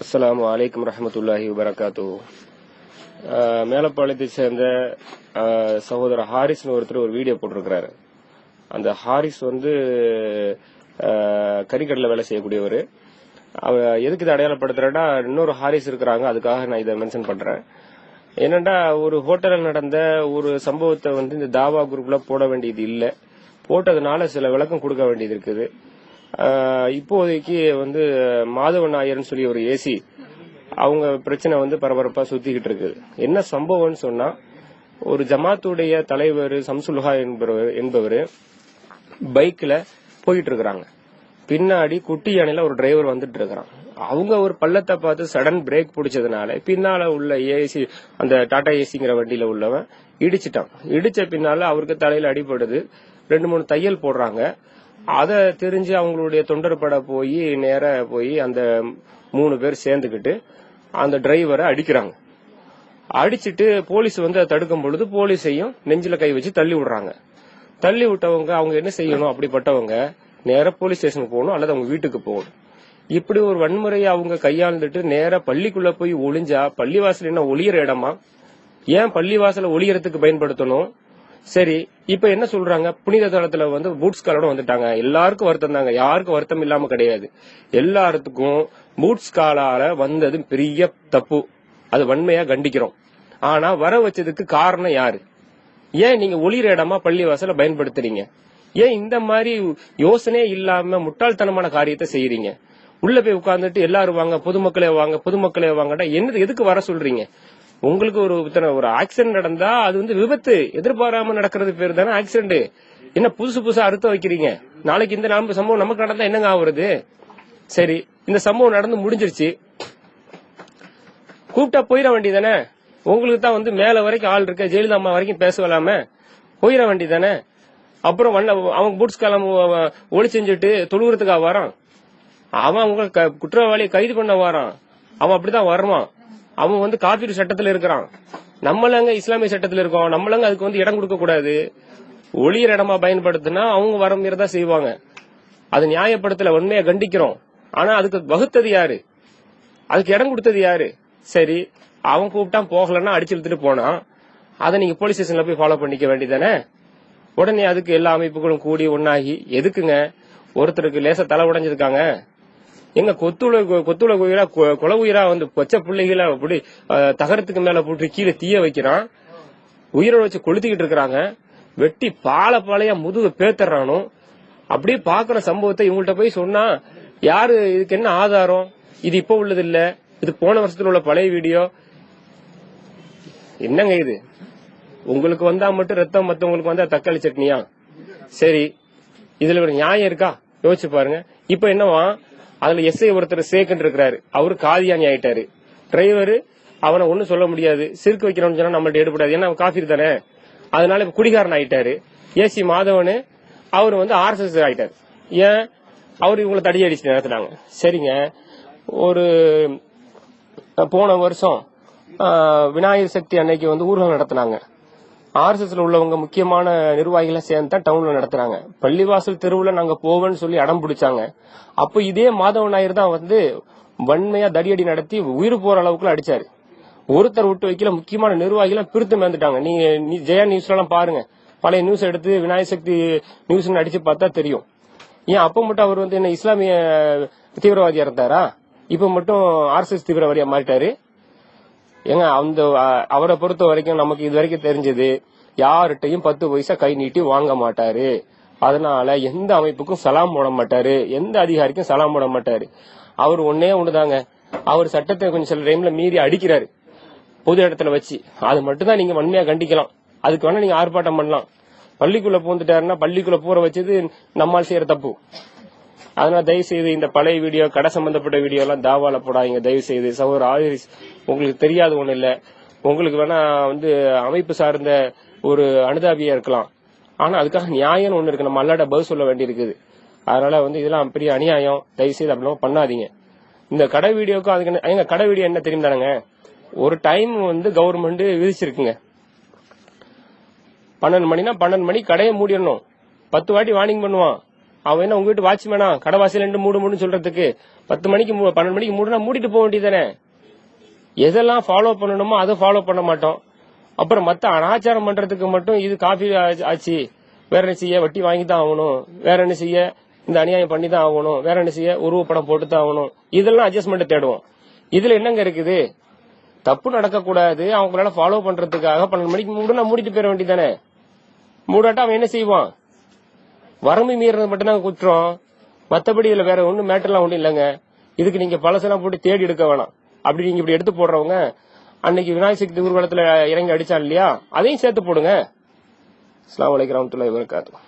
அஸ்லாம் வலைக்கம் ரஹமத்துல்லாஹி வபரகாத்து மேலப்பாளையத்தை சேர்ந்த சகோதரர் ஹாரிஸ்னு ஒருத்தர் ஒரு வீடியோ போட்டிருக்கிறாரு. அந்த ஹாரிஸ் வந்து அஹ், வேலை செய்யக்கூடியவர். அவர் எதுக்கு இதை அடையாளப்படுத்துறேன்னா இன்னொரு ஹாரிஸ் இருக்கிறாங்க அதுக்காக நான் இதை மென்ஷன் பண்றேன். என்னன்னா ஒரு ஹோட்டலில் நடந்த ஒரு சம்பவத்தை வந்து இந்த தாவா குரூப்ல போட வேண்டியது இல்லை. போட்டதுனால சில விளக்கம் கொடுக்க வேண்டியது இருக்குது. இப்போதைக்கு வந்து மாதவன் நாயர்னு சொல்லி ஒரு ஏசி அவங்க பிரச்சனை வந்து பரபரப்பா சுத்திக்கிட்டு இருக்குது. என்ன சம்பவம்னு சொன்னா ஒரு ஜமாத்துடைய தலைவர் சம்சுல்ஹா என்பவர் என்பவர் பைக்ல போயிட்டு இருக்கிறாங்க பின்னாடி குட்டி யானையில ஒரு டிரைவர் வந்துட்டு இருக்கிறான் அவங்க ஒரு பள்ளத்தை பார்த்து சடன் பிரேக் பிடிச்சதுனால பின்னால உள்ள ஏசி அந்த டாடா ஏசிங்கிற வண்டியில உள்ளவன் இடிச்சிட்டான். இடிச்ச பின்னால அவருக்கு தலையில அடிபடுது. ரெண்டு மூணு தையல் போடுறாங்க. அதை தெரிஞ்சு அவங்களுடைய தொண்டர் பட போய் நேர போய் அந்த மூணு பேர் சேர்ந்துக்கிட்டு அந்த டிரைவரை அடிக்கிறாங்க. அடிச்சுட்டு போலீஸ் வந்து அதை தடுக்கும் பொழுது போலீஸையும் நெஞ்சில கை வச்சு தள்ளி விடுறாங்க. தள்ளி விட்டவங்க அவங்க என்ன செய்யணும்? அப்படிப்பட்டவங்க நேர போலீஸ் ஸ்டேஷனுக்கு போகணும் அல்லது அவங்க வீட்டுக்கு போகணும். இப்படி ஒரு வன்முறையை அவங்க கையாண்டுட்டு நேர பள்ளிக்குள்ள போய் ஒளிஞ்சா பள்ளிவாசல் என்ன ஒளியிற இடமா? ஏன் பள்ளிவாசல ஒளியறதுக்கு பயன்படுத்தணும்? சரி இப்ப என்ன சொல்றாங்க? புனித தளத்துல வந்து பூட்ஸ் காலோட வந்துட்டாங்க. எல்லாருக்கும் வருத்தம் தாங்க. யாருக்கும் வருத்தம் இல்லாம கிடையாது. எல்லாத்துக்கும் பூட்ஸ் காலால வந்தது பெரிய தப்பு. அது வன்மையா கண்டிக்கிறோம். ஆனா வர வச்சதுக்கு காரணம் யாரு? ஏன் நீங்க ஒளிர இடமா பள்ளிவாசல பயன்படுத்துறீங்க? ஏன் இந்த மாதிரி யோசனையே இல்லாம முட்டாள்தனமான காரியத்தை செய்யறீங்க உள்ள போய் உட்கார்ந்துட்டு எல்லாரும் வாங்க பொதுமக்களே வாங்க பொதுமக்களே வாங்கடா என்னது எதுக்கு வர சொல்றீங்க? உங்களுக்கு ஒரு இத்தனை ஒரு ஆக்சிடென்ட் நடந்தா அது வந்து விபத்து. எதிர்பாராம நடக்கிறது பேர் தானே ஆக்சிடென்ட் என்ன புதுசு புதுசா அறுத்தம் வைக்கிறீங்க. நாளைக்கு இந்த நாம சம்பவம் நமக்கு நடந்தா என்னங்க ஆகுறது சரி இந்த சம்பவம் நடந்து முடிஞ்சிருச்சு. கூப்பிட்டா போயிட வேண்டியதானே உங்களுக்கு தான் வந்து மேல வரைக்கும் ஆள் இருக்க. ஜெயலலிதா அம்மா வரைக்கும் பேசலாம? போயிட வேண்டியதானே அப்புறம் வண்ண அவங்க பூட்ஸ் காலம் ஒளி செஞ்சுட்டு தொழுகிறதுக்காக வரான். அவன் அவங்க க- குற்றவாளியை கைது பண்ண வரான். அவன் அப்படிதான் வருவான். அவன் வந்து காப்பீடு சட்டத்துல இருக்கிறான். நம்மளங்க இஸ்லாமிய சட்டத்துல இருக்கோம். நம்மளங்க அதுக்கு வந்து இடம் கொடுக்க கூடாது. ஒளியர் இடமா பயன்படுத்தினா அவங்க வர தான் செய்வாங்க. அது நியாயப்படுத்தல உண்மையை கண்டிக்கிறோம். ஆனா அதுக்கு வகுத்தது யாரு? அதுக்கு இடம் கொடுத்தது யாரு? சரி அவன் கூப்பிட்டான் போகலன்னா அடிச்சு இழுத்துட்டு போனான் அதை நீங்க போலீஸ் ஸ்டேஷன்ல போய் ஃபாலோ பண்ணிக்க வேண்டியதானே உடனே அதுக்கு எல்லா அமைப்புகளும் கூடி ஒன்னாகி எதுக்குங்க? ஒருத்தருக்கு லேசா தலை உடைஞ்சிருக்காங்க. எங்க கொத்துளை கொத்துளை உயிரா கொ- கொலை உயிரா வந்து பச்சை பிள்ளைகளை அப்படி தகரத்துக்கு மேல போட்டு கீழே தீய வைக்கிறான். உயிரை வச்சு கொளுத்திக்கிட்டு இருக்கிறாங்க. வெட்டி பால பாலையா முதுகு பேத்துறானோ. அப்படியே பாக்குற சம்பவத்தை இவங்கள்ட்ட போய் சொன்னா யாரு இதுக்கு என்ன ஆதாரம்? இது இப்ப உள்ளது இல்ல இது போன வருஷத்துல உள்ள பழைய வீடியோ. என்னங்க இது? உங்களுக்கு வந்தா மட்டும் ரத்தம் மத்தவங்களுக்கு வந்தா தக்காளி சட்னியா? சரி. இதுல ஒரு நியாயம் இருக்கா? யோசிச்சு பாருங்க. இப்ப என்னவா அதுல எஸ்ஐ ஒருத்தர் சேக்கன் இருக்கிறாரு. அவரு காதியானி ஆயிட்டாரு. டிரைவரு அவனை ஒண்ணும் சொல்ல முடியாது. சிறுக்கு வைக்கிறோம்னு சொன்னா நம்மள்ட்ட எடுபடாது. ஏன்னா அவன் காஃபி தானே. அதனால இப்ப குடிகாரன் ஆயிட்டாரு. ஏசி மாதவனு அவர் வந்து ஆர்எஸ்எஸ் ஆயிட்டாரு. ஏன்? அவர் இவங்களை தடி அடிச்சு நடத்துனாங்க. சரிங்க. ஒரு போன வருஷம் விநாயகர் சக்தி அன்னைக்கு வந்து ஊர்வலம் நடத்தினாங்க. ஆர்எஸ்எஸ்ல உள்ளவங்க முக்கியமான நிர்வாகிகளை சேர்ந்து தான் டவுன்ல நடத்துறாங்க. பள்ளிவாசல் தெருவுல நாங்க போவோம்னு சொல்லி அடம் பிடிச்சாங்க. அப்போ இதே மாதவ நாயர் தான் வந்து வன்மையா தடியடி நடத்தி உயிர் போற அளவுக்குள்ள அடிச்சாரு. ஒருத்தர் விட்டு வைக்கல முக்கியமான நிர்வாகிகள் பிரித்து மேந்துட்டாங்க நீங்க நீ- ஜெயா நியூஸ்ல எல்லாம் பாருங்க. பழைய நியூஸ் எடுத்து விநாயக சக்தி நியூஸ் அடிச்சு பார்த்தா தெரியும். ஏன் அப்ப மட்டும் அவர் வந்து என்ன இஸ்லாமிய தீவிரவாதியா இருந்தாரா? இப்ப மட்டும் ஆர்எஸ்எஸ் தீவிரவாதியா மாறிட்டாரு. ஏங்க அந்த அவரை பொறுத்த வரைக்கும் நமக்கு இது வரைக்கும் தெரிஞ்சது யார்கிட்டையும் பத்து பைசா கை நீட்டி வாங்க மாட்டாரு. அதனால எந்த அமைப்புக்கும் சலாம் போட மாட்டாரு. எந்த அதிகாரிக்கும் சலாம் போட மாட்டாரு. அவர் ஒன்னே ஒண்ணுதாங்க. அவர் சட்டத்தை கொஞ்சம் சில டைம்ல மீறி அடிக்கிறாரு. பொது இடத்துல வச்சு. அது மட்டும் தான் நீங்க வன்மையா கண்டிக்கலாம். அதுக்கு வேணா நீங்க ஆர்ப்பாட்டம் பண்ணலாம். பள்ளிக்குள்ள பூந்துட்டாருன்னா பள்ளிக்குள்ள பூர வச்சது நம்மால் செய்யற தப்பு. அதனால தயவு செய்து இந்த பழைய வீடியோ கடை சம்பந்தப்பட்ட வீடியோ எல்லாம் தாவால போடாதீங்க. தயவு செய்து சகோதர ஆயுஷ் உங்களுக்கு தெரியாத ஒண்ணு இல்ல. உங்களுக்கு வேணா வந்து அமைப்பு சார்ந்த ஒரு அனுதாபியா இருக்கலாம். ஆனா அதுக்காக நியாயம் ஒண்ணு இருக்கு. நம்ம அல்லாட பதில் சொல்ல வேண்டியிருக்குது. அதனால வந்து இதெல்லாம் பெரிய அநியாயம். தயவு செய்து அப்படிலாம் பண்ணாதீங்க. இந்த கடை வீடியோக்கும் அதுக்கு என்ன- கடை வீடியோ என்ன தெரியும் தானங்க? ஒரு டைம் வந்து கவர்மெண்ட் விதிச்சிருக்குங்க. பன்னெண்டு மணினா பன்னெண்டு மணி கடையை மூடிடணும். பத்து வாட்டி வார்னிங் பண்ணுவான். அவன் என்ன உங்க வீட்டு வாட்ச்மேனா கடை வாசல் ரெண்டு மூடு மூடுன்னு சொல்றதுக்கு பத்து மணிக்கு மூ- பன்னெண்டு மணிக்கு மூடுனா மூடிட்டு போக வேண்டியதானே எதெல்லாம் ஃபாலோ பண்ணணுமோ அதை ஃபாலோ பண்ண மாட்டோம். அப்புறம் மத்த அனாச்சாரம் பண்றதுக்கு மட்டும் இது காஃபி ஆச்சு வேற என்ன செய்ய? வட்டி வாங்கி தான் ஆகணும். வேற என்ன செய்ய? இந்த அநியாயம் பண்ணி தான் ஆகணும். வேற என்ன செய்ய? உருவப்படம் போட்டு தான் ஆகணும். இதெல்லாம் அட்ஜஸ்ட்மெண்ட் தேடுவோம். இதுல என்னங்க இருக்குது? தப்பு நடக்கக்கூடாது. அவங்களால ஃபாலோ பண்றதுக்காக பன்னெண்டு மணிக்கு மூடுனா மூடிட்டு போயிட வேண்டியதானே மூடாட்டா அவன் என்ன செய்வான்? வரம்பு மீறது மட்டும்தான் குற்றம். மத்தபடி இதுல வேற ஒன்றும் மேட்டர்லாம் ஒண்ணும் இல்லைங்க. இதுக்கு நீங்க பழசெல்லாம் போட்டு தேடி எடுக்க வேணாம். அப்படி நீங்க இப்படி எடுத்து போடுறவங்க அன்னைக்கு விநாயகர் சக்தி ஊர்வலத்துல இறங்கி அடிச்சான் இல்லையா? அதையும் சேர்த்து போடுங்க. அஸ்லாம் வலைக்கம் வரமத்துல்லாஹி வபரகாத்துஹு.